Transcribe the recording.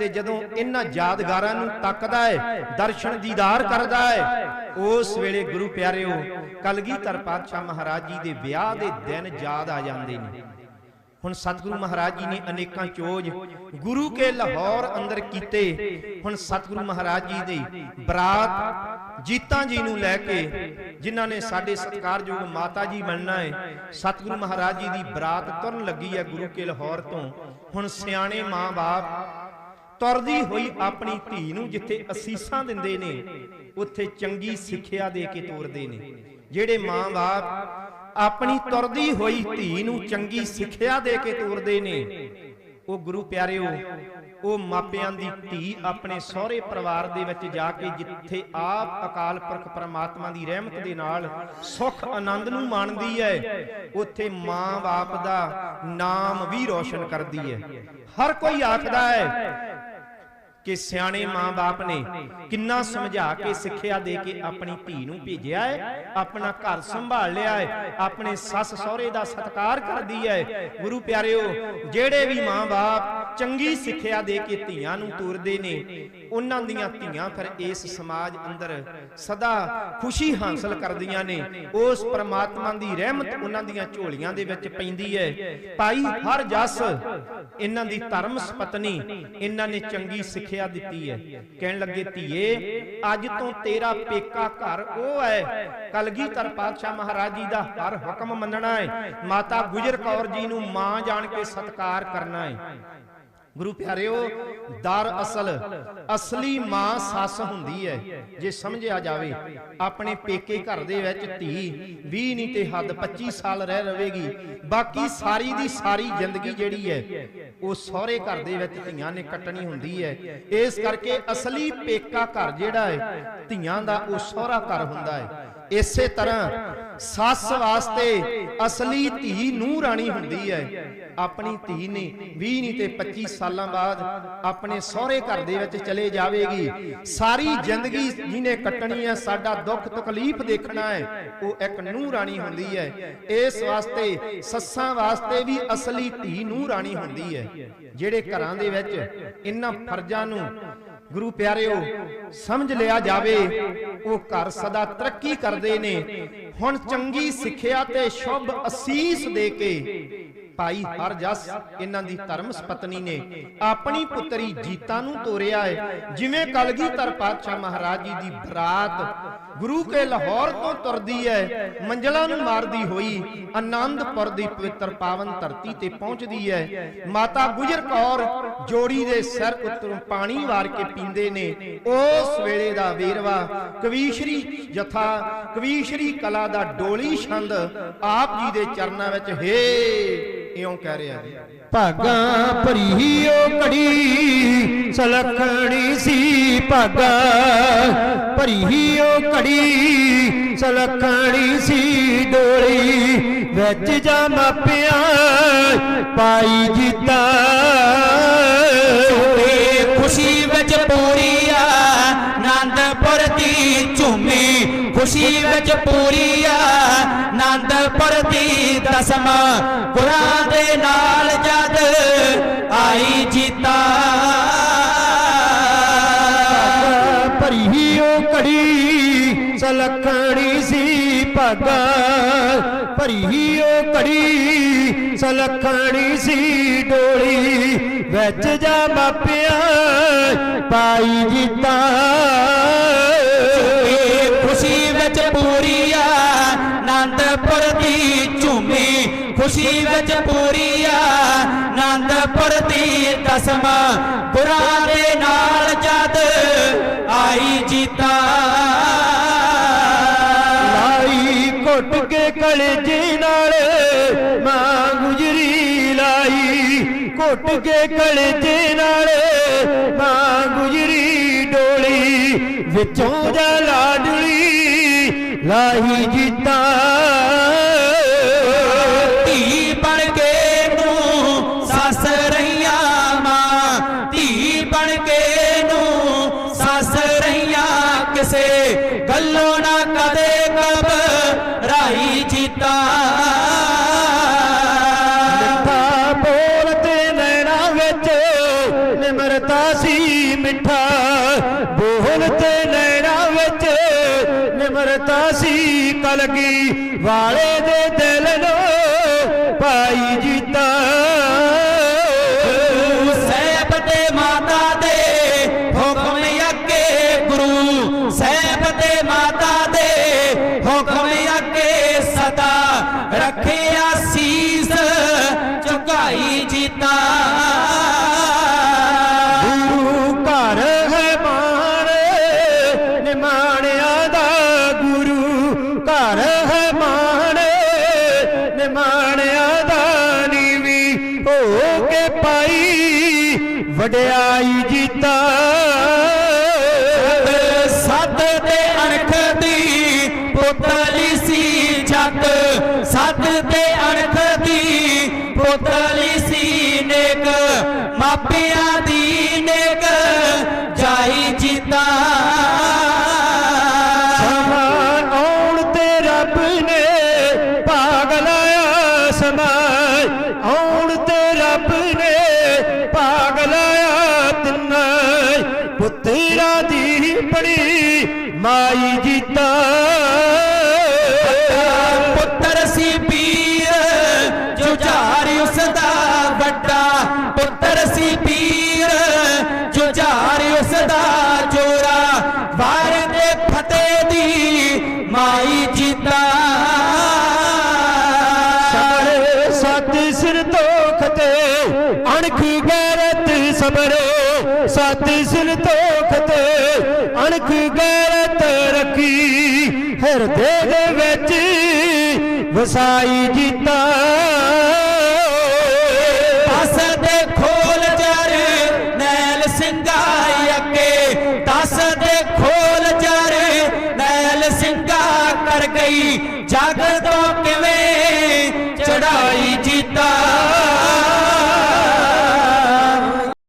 ਤੇ ਜਦੋਂ ਇਹਨਾਂ ਯਾਦਗਾਰਾਂ ਨੂੰ ਤੱਕਦਾ ਹੈ ਦਰਸ਼ਨ ਦੀਦਾਰ ਕਰਦਾ ਹੈ ਉਸ ਵੇਲੇ ਗੁਰੂ ਪਿਆਰਿਓ, ਕਲਗੀਧਰ ਪਾਤਸ਼ਾਹ ਮਹਾਰਾਜ ਜੀ ਦੇ ਵਿਆਹ ਦੇ ਦਿਨ ਯਾਦ ਆ ਜਾਂਦੇ ਨੇ। ਹੁਣ ਸਤਿਗੁਰੂ ਮਹਾਰਾਜ ਜੀ ਨੇ ਅਨੇਕਾਂ ਚੋਜ ਗੁਰੂ ਕੇ ਲਾਹੌਰ ਅੰਦਰ ਕੀਤੇ। ਹੁਣ ਸਤਿਗੁਰੂ ਮਹਾਰਾਜ ਜੀ ਦੀ ਬਰਾਤ ਜੀਤਾਂ ਜੀ ਨੂੰ ਲੈ ਕੇ ਜਿਨ੍ਹਾਂ ਨੇ ਸਾਡੇ ਸਤਿਕਾਰਯੋਗ ਮਾਤਾ ਜੀ ਬਣਨਾ ਹੈ ਸਤਿਗੁਰੂ ਮਹਾਰਾਜ ਜੀ ਦੀ ਬਰਾਤ ਤੁਰਨ ਲੱਗੀ ਹੈ ਗੁਰੂ ਕੇ ਲਾਹੌਰ ਤੋਂ। ਹੁਣ ਸਿਆਣੇ ਮਾਂ-ਬਾਪ ਤੁਰਦੀ ਹੋਈ ਆਪਣੀ ਧੀ ਨੂੰ ਜਿੱਥੇ ਅਸੀਸਾਂ ਦਿੰਦੇ ਨੇ, ਉੱਥੇ ਚੰਗੀ ਸਿੱਖਿਆ ਦੇ ਕੇ ਤੋਰਦੇ ਨੇ, ਜਿਹੜੇ ਮਾਂ-ਬਾਪ ਆਪਣੀ ਤੁਰਦੀ ਹੋਈ ਧੀ ਨੂੰ ਚੰਗੀ ਸਿੱਖਿਆ ਦੇ ਕੇ ਤੋਰਦੇ ਨੇ, ਉਹ ਗੁਰੂ ਪਿਆਰਿਓ, ਉਹ ਮਾਪਿਆਂ ਦੀ ਧੀ ਆਪਣੇ ਸਹੁਰੇ ਪਰਿਵਾਰ ਦੇ ਵਿੱਚ ਜਾ ਕੇ ਜਿੱਥੇ ਆਪ ਅਕਾਲ ਪੁਰਖ ਪ੍ਰਮਾਤਮਾ ਦੀ ਰਹਿਮਤ ਦੇ ਨਾਲ ਸੁਖ, ਆਨੰਦ ਨੂੰ ਮਾਣਦੀ ਹੈ, ਉੱਥੇ ਮਾਂ-ਬਾਪ ਦਾ ਨਾਮ ਵੀ ਰੋਸ਼ਨ ਕਰਦੀ ਹੈ। ਹਰ ਕੋਈ ਆਖਦਾ ਹੈ ਕਿ ਸਿਆਣੇ ਮਾਂ-ਬਾਪ ਨੇ ਕਿੰਨਾ ਸਮਝਾ ਕੇ ਸਿੱਖਿਆ ਦੇ ਕੇ ਆਪਣੀ ਧੀ ਨੂੰ ਭੇਜਿਆ ਹੈ, ਆਪਣਾ ਘਰ ਸੰਭਾਲ ਲਿਆ ਹੈ, ਆਪਣੇ ਸੱਸ ਸਹੁਰੇ ਦਾ ਸਤਿਕਾਰ ਕਰਦੀ ਹੈ। ਗੁਰੂ ਪਿਆਰਿਓ, ਜਿਹੜੇ ਵੀ ਮਾਂ-ਬਾਪ ਚੰਗੀ ਸਿੱਖਿਆ ਦੇ ਕੇ ਧੀਆਂ ਨੂੰ ਤੋਰਦੇ ਨੇ। ਉਹਨਾਂ ਦੀਆਂ ਧੀਆਂ ਫਿਰ ਇਸ ਸਮਾਜ ਅੰਦਰ ਸਦਾ ਖੁਸ਼ੀ ਹਾਸਲ ਕਰਦੀਆਂ ਨੇ। ਉਸ ਪ੍ਰਮਾਤਮਾ ਦੀ ਰਹਿਮਤ ਉਹਨਾਂ ਦੀਆਂ ਝੋਲੀਆਂ ਦੇ ਵਿੱਚ ਪੈਂਦੀ ਹੈ। ਭਾਈ, ਹਰ ਜਸ ਇਹਨਾਂ ਦੀ ਧਰਮ ਪਤਨੀ ਇਹਨਾਂ ਨੇ ਚੰਗੀ ਸਿੱਖਿਆ ਦਿੱਤੀ ਹੈ। ਕਹਿਣ ਲੱਗੇ, ਧੀਏ, ਅੱਜ ਤੋਂ ਤੇਰਾ ਪੇਕਾ ਘਰ ਉਹ ਹੈ। ਕਲਗੀਧਰ ਪਾਤਸ਼ਾਹ ਮਹਾਰਾਜ ਜੀ ਦਾ ਹਰ ਹੁਕਮ ਮੰਨਣਾ ਹੈ। ਮਾਤਾ ਗੁਜਰ ਕੌਰ ਜੀ ਨੂੰ ਮਾਂ ਜਾਣ ਕੇ ਸਤਿਕਾਰ ਕਰਨਾ ਹੈ। ਗੁਰੂ ਪਿਆਰਿਓ, ਦਰ ਅਸਲ, ਅਸਲੀ ਮਾਂ ਸੱਸ ਹੁੰਦੀ ਹੈ। ਜੇ ਸਮਝਿਆ ਜਾਵੇ, ਆਪਣੇ ਪੇਕੇ ਘਰ ਦੇ ਵਿੱਚ ਧੀ 20 ਨਹੀਂ ਤੇ ਹੱਦ 25 ਸਾਲ ਰਹਿ ਰਵੇਗੀ। ਬਾਕੀ ਸਾਰੀ ਦੀ ਸਾਰੀ ਜ਼ਿੰਦਗੀ ਜਿਹੜੀ ਹੈ, ਉਹ ਸਹੁਰੇ ਘਰ ਦੇ ਵਿੱਚ ਧੀਆਂ ਨੇ ਕੱਟਣੀ ਹੁੰਦੀ ਹੈ। ਇਸ ਕਰਕੇ ਅਸਲੀ ਪੇਕਾ ਘਰ ਜਿਹੜਾ ਹੈ, ਧੀਆਂ ਦਾ ਉਹ ਸਹੁਰਾ ਘਰ ਹੁੰਦਾ ਹੈ। ਇਸੇ ਤਰ੍ਹਾਂ ਸੱਸ ਵਾਸਤੇ ਅਸਲੀ ਧੀ ਨੂੰ ਰਾਣੀ ਹੁੰਦੀ ਹੈ। ਆਪਣੀ ਧੀ ਨੇ 20 ਨਹੀਂ ਤੇ 25 ਸਾਲਾਂ ਬਾਅਦ ਆਪਣੇ ਸਹੁਰੇ ਘਰ ਦੇ ਵਿੱਚ ਚਲੇ ਜਾਵੇਗੀ। ਸਾਰੀ ਜ਼ਿੰਦਗੀ ਜਿਹਨੇ ਕੱਟਣੀ ਹੈ, ਸਾਡਾ ਦੁੱਖ ਤਕਲੀਫ ਦੇਖਣਾ ਹੈ, ਉਹ ਇੱਕ ਨੂੰ ਰਾਣੀ ਹੁੰਦੀ ਹੈ। ਇਸ ਵਾਸਤੇ ਸੱਸਾਂ ਵਾਸਤੇ ਵੀ ਅਸਲੀ ਧੀ ਨੂੰ ਰਾਣੀ ਹੁੰਦੀ ਹੈ, ਜਿਹੜੇ ਘਰਾਂ ਦੇ ਵਿੱਚ ਇਹਨਾਂ ਫਰਜ਼ਾਂ ਨੂੰ ਗੁਰੂ ਪਿਆਰਿਓ, ਸਮਝ ਲਿਆ ਜਾਵੇ, ਉਹ ਘਰ ਸਦਾ ਤਰੱਕੀ ਕਰਦੇ ਨੇ। ਹੁਣ ਚੰਗੀ ਸਿੱਖਿਆ ਤੇ ਸ਼ੁਭ ਅਸੀਸ ਦੇ ਕੇ ਭਾਈ ਹਰ ਜਸ ਇਹਨਾਂ ਦੀ ਧਰਮ ਸਪਤਨੀ ਨੇ ਆਪਣੀ ਪੁੱਤਰੀ ਜੀਤਾ ਨੂੰ ਤੋਰਿਆ ਹੈ। ਜਿਵੇਂ ਕਲਗੀਧਰ ਪਾਤਸ਼ਾਹ ਮਹਾਰਾਜ ਜੀ ਦੀ ਬਰਾਤ ਗੁਰੂ ਕੇ ਲਾਹੌਰ ਤੋਂ ਤੁਰਦੀ ਹੈ ਮੰਜ਼ਲਾਂ ਨੂੰ ਮਾਰਦੀ ਹੋਈ, ਆਨੰਦਪੁਰ ਦੀ ਪਵਿੱਤਰ ਪਾਵਨ ਧਰਤੀ ਤੇ ਪਹੁੰਚਦੀ ਹੈ ਮਾਤਾ ਗੁਜਰ ਕੌਰ ਜੋੜੀ ਦੇ ਸਿਰ ਉੱਤੋਂ ਪਾਣੀ ਵਾਰ ਕੇ ਪੀਂਦੇ ਨੇ। ਉਸ ਵੇਲੇ ਦਾ ਵੇਰਵਾ ਕਵੀਸ਼ਰੀ ਜਥਾ, ਕਵੀਸ਼ਰੀ ਕਲਾ ਦਾ ਡੋਲੀ ਛੰਦ ਆਪ ਜੀ ਦੇ ਚਰਨਾਂ ਵਿੱਚ ਹੇ ਇਉਂ ਕਹਿ ਰਿਹਾ ਜੀ। ਭਾਗਾ ਭਰੀ ਓ ਘੜੀ ਸਲਖਣੀ ਸੀ ਭਾਗਾ ਭਰੀ ਓ ਘੜੀ ਸਲਖਣੀ ਸੀ ਡੋਲੀ ਵਿੱਚ ਜਾ ਮਾਪਿਆਂ ਪਾਈ ਜੀਤਾ। ਏ ਖੁਸ਼ੀ ਵਿੱਚ ਪੂਰੀ ਆ ਆਨੰਦਪੁਰ ਦੀ ਝੂਮੀ ਖੁਸ਼ੀ ਵਿੱਚ ਪੂਰੀ ਆ ਦੀ ਦਸਮ ਗੁਰਾਂ ਦੇ ਨਾਲ ਜਦ ਆਈ ਜੀਤਾ। ਭਰੀ ਓ ਘੜੀ ਸਲਖਣੀ ਸੀ ਭਾਗਾ। ਭਰੀ ਓ ਘੜੀ ਸਲਖਣੀ ਸੀ ਡੋਲੀ। ਵਿੱਚ ਜਾ ਮਾਪਿਆਂ ਪਾਈ ਜੀਤਾ। ਖੁਸ਼ੀ ਵਿੱਚ ਪੂਰੀ ਖੁਸ਼ੀ ਵਿੱਚ ਪੂਰੀ ਆ ਆਨੰਦਪੁਰ ਦੀ ਦਸਮ। ਗੁਰਾਂ ਦੇ ਨਾਲ ਜਦ ਆਈ ਜੀਤਾ। ਲਾਈ ਘੁੱਟ ਕੇ ਕਲਜੇ ਨਾਲ ਮਾਂ ਗੁਜਰੀ, ਲਾਈ ਘੁੱਟ ਕੇ ਕਲਜੇ ਨਾਲ ਮਾਂ ਗੁਜਰੀ ਡੋਲੀ। ਵਿੱਚੋਂ ਜਾ ਲਾਡਲੀ ਲਾਹੀ ਜੀਤਾ। ਬਣ ਕੇ ਨੂੰ ਸੱਸ ਰਹੀਆਂ ਕਿਸੇ ਗੱਲੋਂ ਨਾ ਕਦੇ ਕਬ ਰਾਈ ਜੀਤਾ। ਮਿੱਠਾ ਬੋਲ ਤੇ ਨੈਣਾ ਵਿੱਚ ਨਿਮਰ ਨਿਮਰਤਾ ਸੀ ਮਿੱਠਾ। ਬੋਲ ਤੇ ਨੈਣਾ ਵਿੱਚ ਨਿਮਰਤਾ ਸੀ ਕਲਗੀ ਵਾਲੇ ਦੇ ਦਿਲ ਨੂੰ ਪਾਈ ਜੀ ਜੀਤਾ। ਗੁਰੂ ਘਰ ਹੈ ਮਾਣ ਨਿਮਾਣਿਆ ਦਾ ਗੁਰੂ ਘਰ ਹੈ ਮਾਣ ਨਿਮਾਣਿਆ ਦਾ ਨੀਵੀ ਹੋ ਕੇ ਪਾਈ ਵਡਿਆਈ ਜੀਤਾ। ਸੱਤ ਤੇ ਅਣਖ ਦੀ ਪੁੱਤਲੀ ਸੀ ਜੱਟ ਸੱਤ ਤੇ ਪੁੱਤਲੀ ਸੀ ਨੇਕ, ਮਾਪਿਆਂ ਦੀ ਨੇਕ, ਜਾਈ ਜੀਤਾ। ਸਮਾਂ ਆਉਣ ਤੇ ਰੱਬ ਨੇ ਭਾਗ ਲਾਇਆ ਸਮਾਂ ਆਉਣ ਤੇ ਰੱਬ ਨੇ ਭਾਗ ਲਾਇਆ ਤਿੰਨਾਂ ਪੁੱਤਰਾਂ ਦੀ ਬੜੀ ਮਾਈ ਜੀਤਾ। ਸੱਤ ਸਿਰ ਤੇ ਅਣਖ ਗੈਰਤ ਰੱਖੀ ਹਿਰਦੇ ਦੇ ਵਿੱਚ ਵਸਾਈ ਜੀਤਾ। ਦਸ ਦੇ ਖੋਲ ਜਰ ਨੈਲ ਸਿੰਘਾਈ ਅੱਗੇ ਦਸ ਦੇ ਖੋਲ ਜਰ ਨੈਲ ਸਿੰਘਾ ਕਰ ਗਈ, ਜਗ